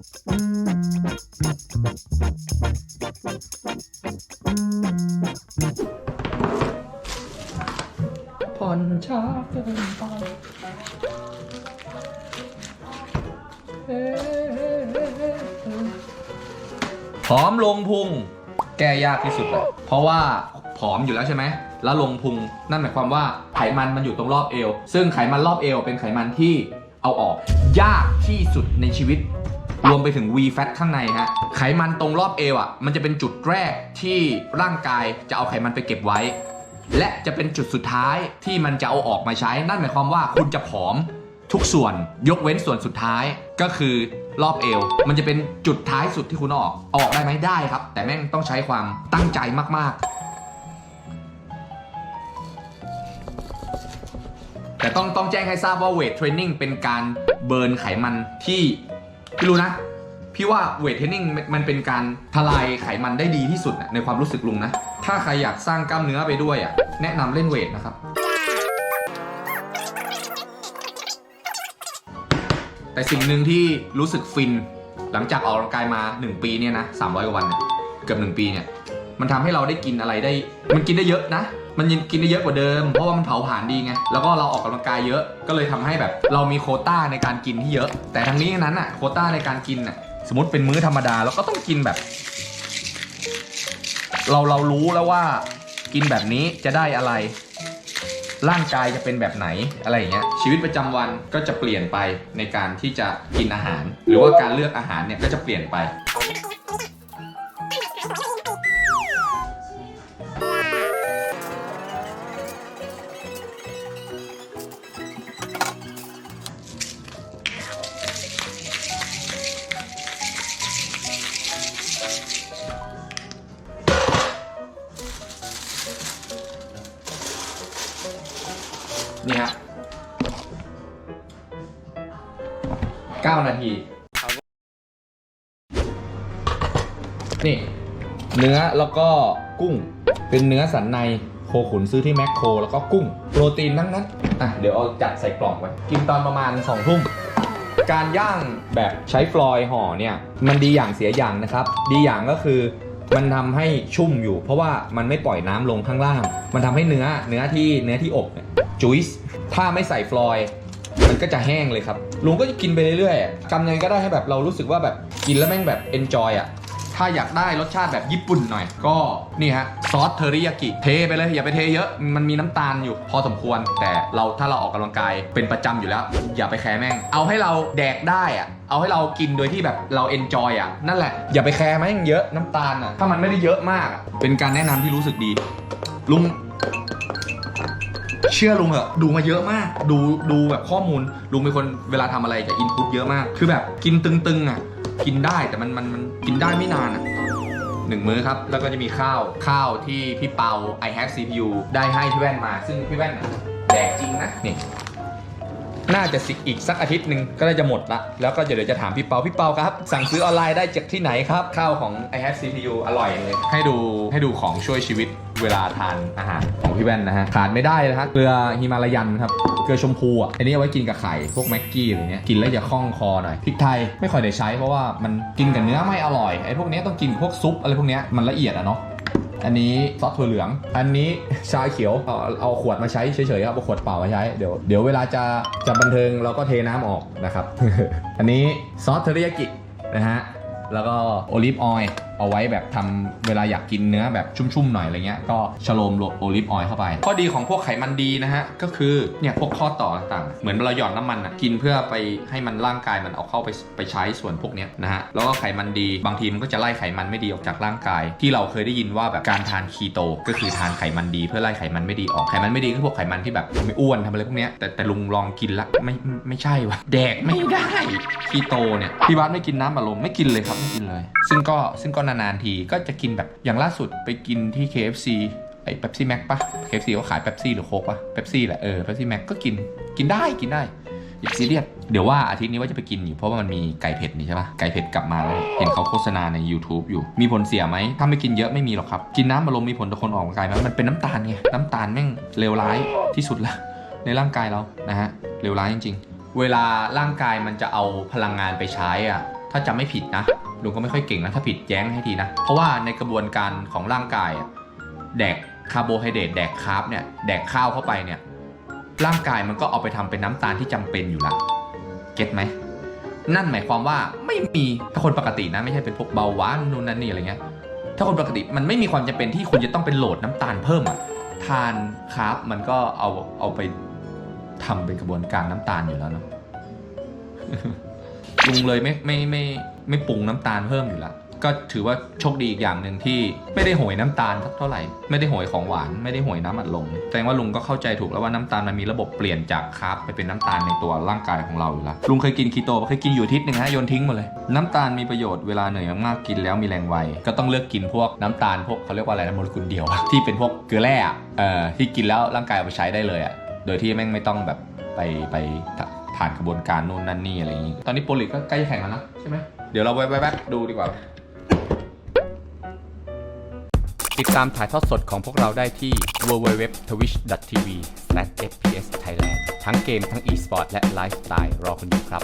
ผ่อนช้าเกินไปเอ๊ะผอมลงพุง แก้ยากที่สุดเลยเพราะว่าผอมอยู่แล้วใช่ไหม แล้วลงพุง นั่นหมายความว่าไขมันมันอยู่ตรงรอบเอว ซึ่งไขมันรอบเอวเป็นไขมันที่เอาออก ยากที่สุดในชีวิต รวมไปถึง V fat ข้างในฮะ ไขมันตรงรอบเอวอะ มันจะเป็นจุดแรกที่ร่างกายจะเอาไขมันไปเก็บไว้ และจะเป็นจุดสุดท้ายที่มันจะเอาออกมาใช้ นั่นหมายความว่าคุณจะผอมทุกส่วนยกเว้นส่วนสุดท้ายก็คือรอบเอว มันจะเป็นจุดท้ายสุดที่คุณออก อออกได้ไหมได้ครับ แต่แม่งต้องใช้ความตั้งใจมาก ๆ แต่ต้องต้องแจ้งให้ทราบว่าเวทเทรนนิ่งเป็นการเบิร์นไขมันที่ พี่รู้นะ พี่ว่าเวทเทรนนิ่งมันเป็นการทลายไขมันได้ดีที่สุดนะในความรู้สึกลุงนะ ถ้าใครอยากสร้างกล้ามเนื้อไปด้วยอะแนะนำเล่นเวทนะครับ แต่สิ่งหนึ่งที่รู้สึกฟินหลังจากออกกำลังกายมา 1 ปีเนี่ยนะ300กว่าวันเนี่ยเกือบ 1 ปีเนี่ย มันทำให้เราได้กินอะไรได้ มันกินได้เยอะนะ มันกินได้เยอะกว่าเดิม เพราะว่ามันเผาผลาญดีไง แล้วก็เราออกกำลังกายเยอะ ก็เลยทำให้แบบ เรามีโคต้าในการกินที่เยอะ แต่ทั้งนี้นั้นอะ โคต้าในการกินอะ สมมติเป็นมื้อธรรมดาเราก็ต้องกินแบบ เราเรารู้แล้วว่ากินแบบนี้จะได้อะไร ร่างกายจะเป็นแบบไหนอะไรอย่างเงี้ย ชีวิตประจำวันก็จะเปลี่ยนไปในการที่จะกินอาหาร หรือว่าการเลือกอาหารเนี่ยก็จะเปลี่ยนไป นี่ฮะ9นาที นี่ เนื้อแล้วก็กุ้ง เป็นเนื้อสันในโคขุนซื้อที่แมคโคร แล้วก็กุ้ง โปรตีนทั้งนั้น อะ เดี๋ยวเอาจัดใส่กล่องไว้ กินตอนประมาณ2ทุ่มการย่างแบบใช้ฟลอยห่อเนี่ย มันดีอย่างเสียอย่างนะครับ ดีอย่างก็คือ มันทำให้ชุ่มอยู่ เพราะว่ามันไม่ปล่อยน้ำลงข้างล่าง มันทำให้เนื้อเนื้อที่เนื้อที่อบเนี่ยจุยส์ถ้าไม่ใส่ฟลอยล์มันก็จะแห้งเลยครับลุงก็จะกินไปเรื่อยๆกำยังไงก็ได้ให้แบบเรารู้สึกว่าแบบกินแล้วแม่งแบบเอนจอยอะ ถ้าอยากได้รสชาติแบบญี่ปุ่นหน่อย ก็นี่ฮะซอสเทอริยากิเทไปเลยอย่าไปเทเยอะมันมีน้ำตาลอยู่ พอสมควร แต่เราถ้าเราออกกำลังกายเป็นประจำอยู่แล้ว อย่าไปแคร์แม่ง เอาให้เราแดกได้อะเอาให้เรากินโดยที่แบบเราเอนจอยอะนั่นแหละอย่าไปแคร์แม่งเยอะน้ำตาลอะถ้ามันไม่ได้เยอะมากอะเป็นการแนะนำที่รู้สึกดี ลุงเชื่อลุงเหอะดูมาเยอะมาก ดูดูแบบข้อมูลลุงเป็นคนเวลาทำอะไรจะอินพุตเยอะมาก คือแบบกินตึงๆอะ กินได้แต่มันมันมันกินได้ไม่นานอะหนึ่งมื้อครับ แล้วก็จะมีข้าวข้าวที่พี่เปา i hack CPU ได้ให้พี่แว่นมา ซึ่งพี่แว่นน่ะแดกจริงนะนี่ น่าจะสิอีกสักอาทิตย์หนึ่งก็น่าจะหมดละ แล้วก็เดี๋ยวจะถามพี่เปาพี่เปาครับ สั่งซื้อออนไลน์ได้จากที่ไหนครับ ข้าวของ i have CPU อร่อยเลย ให้ดูให้ดูของช่วยชีวิตเวลาทานอาหารของพี่แว่นนะฮะขาดไม่ได้นะฮะเกลือฮิมาลายันครับเกลือชมพูอะอันนี้เอาไว้กินกับไข่พวกแม็กกี้อะไรเนี้ยกินแล้วอย่าคล่องคอหน่อยพริกไทยไม่ค่อยได้ใช้เพราะว่ามันกินกับเนื้อไม่อร่อยไอ้พวกเนี้ยต้องกินกับพวกซุปอะไรพวกเนี้ยมันละเอียดอะเนาะ อันนี้ซอสถั่วเหลือง อันนี้ชาเขียวเอาเอาขวดมาใช้เฉยๆครับเอาขวดเปล่ามาใช้เดี๋ยวเดี๋ยวเวลาจะจะบันเทิงเราก็เทน้ำออกนะครับ อันนี้ซอสเทอริยากินะฮะแล้วก็โอลิฟออยล์ เอาไว้แบบทำเวลาอยากกินเนื้อแบบชุ่มๆหน่อยอะไรเงี้ยก็ชโลมโอลิฟออยล์เข้าไป ข้อดีของพวกไขมันดีนะฮะก็คือเนี่ยพวกข้อต่อต่างๆ เหมือนเราหย่อดน้ำมันอะกินเพื่อไปให้มันร่างกายมันเอาเข้าไปไปใช้ส่วนพวกเนี้ยนะฮะแล้วก็ไขมันดีบางทีมันก็จะไล่ไขมันไม่ดีออกจากร่างกาย ที่เราเคยได้ยินว่าแบบการทานคีโตก็คือทานไขมันดีเพื่อไล่ไขมันไม่ดีออกไขมันไม่ดีคือพวกไขมันที่แบบไม่อ้วนทำอะไรพวกเนี้ยแต่แต่ลุงลองกินละไม่ไม่ไม่ใช่วะแดกไม่ได้คีโตเนี่ยพี่บาสไม่กินน้ำอัดลมไม่กินเลยครับไม่กินเลย ซึ่งก็ซึ่งก็นนานๆทีก็จะกินแบบอย่างล่าสุดไปกินที่ KFC ไอ้เ e ปซี่แม็กปะ KFC เขาขายเ e ปซี่หรือโค้กปะเ e ปซี่แหละเออเ e ปซี่แม็กก็กินกินได้กินได้อย่าซีเรียสเดี๋ยวว่าอาทิตย์นี้ว่าจะไปกินอยู่เพราะว่ามันมีไก่เผ็ดนี่ใช่ปะไก่เผ็ดกลับมาแล้วเห็นเขาโฆษณาใน YouTube อยู่ มีผลเสียไหมถ้าไม่กินเยอะไม่มีหรอกครับ กินน้ำมาลมมีผลต่อคนออกกำลังกายไหมมันเป็นน้ำตาลไงน้ำตาลแม่งเลวร้ายที่สุดละในร่างกายเรานะฮะเลวร้ายจริง ๆ เวลาร่างกายมันจะเอาพลังงานไปใช้อะถ้าจำไม่ผิดนะ ลุงก็ไม่ค่อยเก่งนะถ้าผิดแย้งให้ทีนะ เพราะว่าในกระบวนการของร่างกายแดกคาร์โบไฮเดรตแดกคาร์บเนี่ยแดกข้าวเข้าไปเนี่ยร่างกายมันก็เอาไปทำเป็นน้ำตาลที่จำเป็นอยู่ละเก็ตไหมนั่นหมายความว่าไม่มีถ้าคนปกตินะไม่ใช่เป็นพวกเบาหวานนู่นนั่นนี่อะไรเงี้ยถ้าคนปกติมันไม่มีความจำเป็นที่คุณจะต้องเป็นโหลดน้ำตาลเพิ่มอะทานคาร์บมันก็เอาเอาไปทำเป็นกระบวนการน้ำตาลอยู่แล้วเนาะลุงเลยไม่ไม่ไม่ ไม่ปรุงน้ำตาลเพิ่มอยู่แล้วก็ถือว่าโชคดีอีกอย่างหนึ่งที่ไม่ได้โหยน้ำตาลเท่าไหร่ ไม่ได้โหยของหวานไม่ได้โหยน้ำอัดลมแสดงว่าลุงก็เข้าใจถูกแล้วว่าน้ำตาลมันมีระบบเปลี่ยนจากคาร์บไปเป็นน้ำตาลในตัวร่างกายของเราอยู่แล้วลุงเคยกินคีโตเคยกินอยู่ทิศหนึ่งฮะโยนทิ้งหมดเลย น้ำตาลมีประโยชน์เวลาเหนื่อยมากๆกินแล้วมีแรงไวก็ต้องเลือกกินพวกน้ำตาลพวกเขาเรียกว่าอะไรนะโมเลกุลเดียวที่เป็นพวกเกลือแร่เอ่อที่กินแล้วร่างกายเอาไปใช้ได้เลยอะโดยที่แม่งไม่ต้องแบบไปไปผ่านกระบวนการนู่นนั่นนี่อะไรอย่างงี้ตอนนี้โปรลิกก็ใกล้แข่งแล้วนะใช่ไหม เดี๋ยวเราแวบๆดูดีกว่า ติดตามถ่ายทอดสดของพวกเราได้ที่ www.twitch.tv/fpsthailand ทั้งเกมทั้ง e-sport และไลฟ์สไตล์รอคุณอยู่ครับ